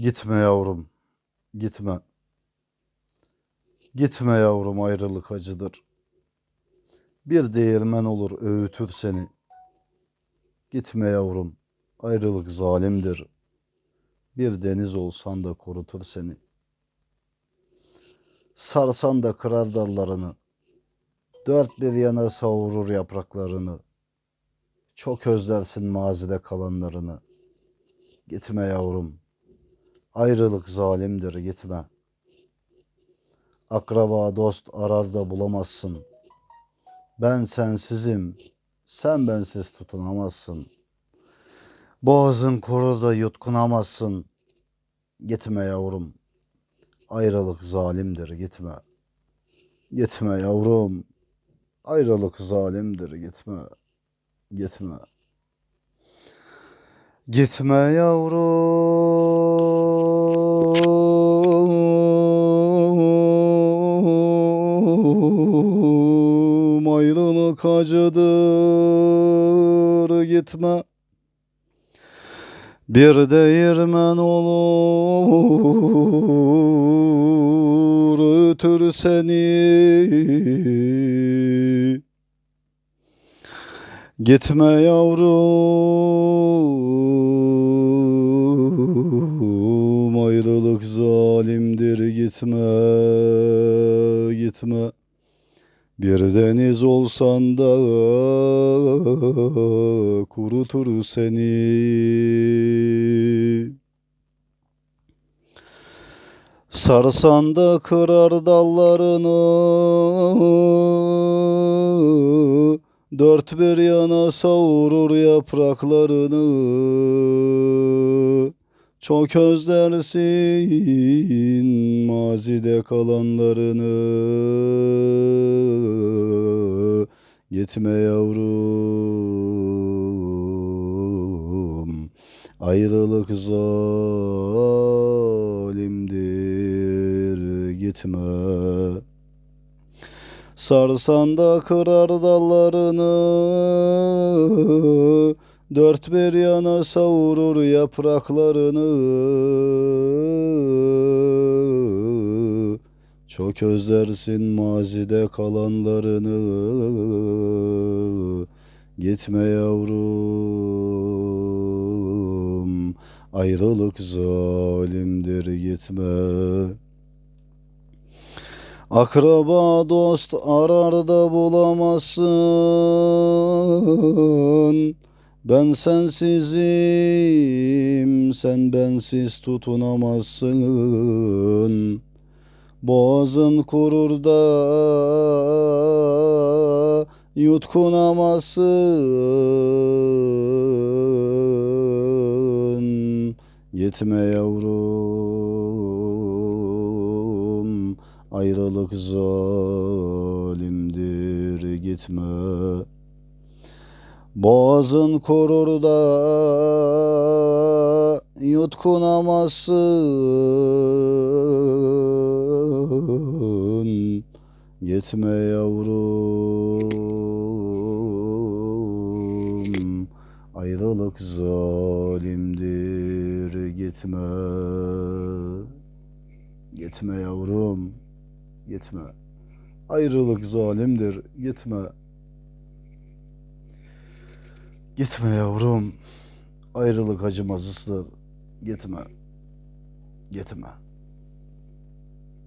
Gitme yavrum, gitme. Gitme yavrum ayrılık acıdır. Bir değirmen olur öğütür seni. Gitme yavrum, ayrılık zalimdir. Bir deniz olsan da kurutur seni. Sarsan da kırar dallarını. Dört bir yana savurur yapraklarını. Çok özlersin mazide kalanlarını. Gitme yavrum, ayrılık zalimdir gitme. Akraba dost arar da bulamazsın. Ben sensizim, sen bensiz tutunamazsın. Boğazın kurur da yutkunamazsın. Gitme yavrum, ayrılık zalimdir gitme. Gitme yavrum, ayrılık zalimdir gitme. Gitme. Gitme yavrum ayrılık acıdır gitme. Bir değirmen olur ötür seni. Gitme yavrum ayrılık zalimdir gitme gitme bir deniz olsan da kurutur seni. Sarsan da kırar dallarını Dört bir yana savurur yapraklarını Çok özlersin mazide kalanlarını. Gitme yavrum Ayrılık zalimdir. Gitme. Sarsan da kırar dallarını Dört bir yana savurur yapraklarını. Çok özlersin mazide kalanlarını. Gitme yavrum Ayrılık zalimdir gitme. Akraba dost arar da bulamazsın Ben sensizim sen bensiz tutunamazsın. Boğazın kurur da yutkunamazsın. Gitme yavrum Ayrılık zalimdir gitme Boğazın korur da yutkunamazsın Gitme yavrum Ayrılık zalimdir gitme Gitme yavrum Gitme. Ayrılık zalimdir. Gitme. Gitme yavrum. Ayrılık acımasızdır. Gitme. Gitme.